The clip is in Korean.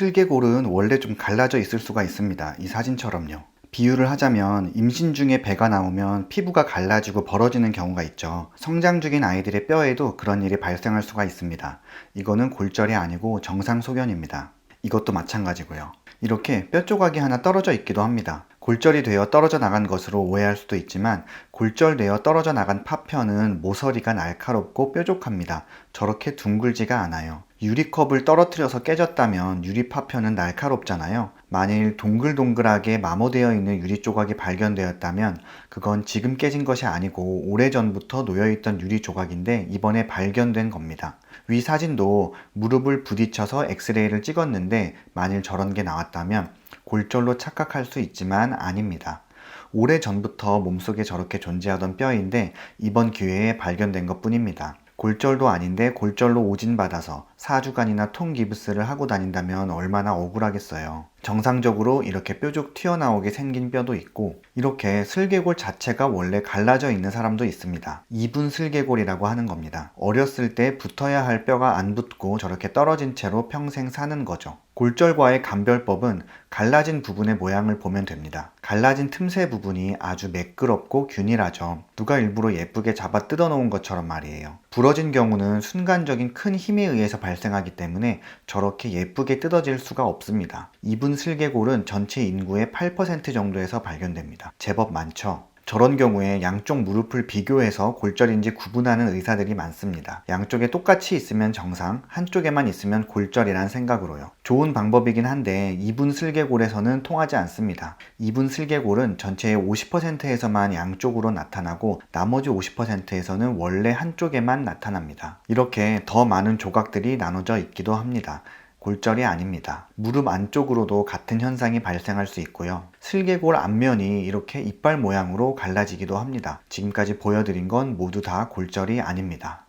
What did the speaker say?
슬개골은 원래 좀 갈라져 있을 수가 있습니다. 이 사진처럼요. 비유를 하자면 임신 중에 배가 나오면 피부가 갈라지고 벌어지는 경우가 있죠. 성장 중인 아이들의 뼈에도 그런 일이 발생할 수가 있습니다. 이거는 골절이 아니고 정상 소견입니다. 이것도 마찬가지고요. 이렇게 뼈 조각이 하나 떨어져 있기도 합니다. 골절이 되어 떨어져 나간 것으로 오해할 수도 있지만 골절되어 떨어져 나간 파편은 모서리가 날카롭고 뾰족합니다. 저렇게 둥글지가 않아요. 유리컵을 떨어뜨려서 깨졌다면 유리 파편은 날카롭잖아요. 만일 동글동글하게 마모되어 있는 유리 조각이 발견되었다면 그건 지금 깨진 것이 아니고 오래전부터 놓여있던 유리 조각인데 이번에 발견된 겁니다. 위 사진도 무릎을 부딪혀서 엑스레이를 찍었는데 만일 저런 게 나왔다면 골절로 착각할 수 있지만 아닙니다. 오래 전부터 몸속에 저렇게 존재하던 뼈인데 이번 기회에 발견된 것 뿐입니다. 골절도 아닌데 골절로 오진받아서 4주간이나 통기부스를 하고 다닌다면 얼마나 억울하겠어요. 정상적으로 이렇게 뾰족 튀어나오게 생긴 뼈도 있고 이렇게 슬개골 자체가 원래 갈라져 있는 사람도 있습니다. 이분 슬개골이라고 하는 겁니다. 어렸을 때 붙어야 할 뼈가 안 붙고 저렇게 떨어진 채로 평생 사는 거죠. 골절과의 감별법은 갈라진 부분의 모양을 보면 됩니다. 갈라진 틈새 부분이 아주 매끄럽고 균일하죠. 누가 일부러 예쁘게 잡아 뜯어놓은 것처럼 말이에요. 부러진 경우는 순간적인 큰 힘에 의해서 발생하기 때문에 저렇게 예쁘게 뜯어질 수가 없습니다. 이분 슬개골은 전체 인구의 8% 정도에서 발견됩니다. 제법 많죠. 저런 경우에 양쪽 무릎을 비교해서 골절인지 구분하는 의사들이 많습니다. 양쪽에 똑같이 있으면 정상, 한쪽에만 있으면 골절이란 생각으로요. 좋은 방법이긴 한데 이분 슬개골에서는 통하지 않습니다. 이분 슬개골은 전체의 50%에서만 양쪽으로 나타나고 나머지 50%에서는 원래 한쪽에만 나타납니다. 이렇게 더 많은 조각들이 나눠져 있기도 합니다. 골절이 아닙니다. 무릎 안쪽으로도 같은 현상이 발생할 수 있고요. 슬개골 앞면이 이렇게 이빨 모양으로 갈라지기도 합니다. 지금까지 보여드린 건 모두 다 골절이 아닙니다.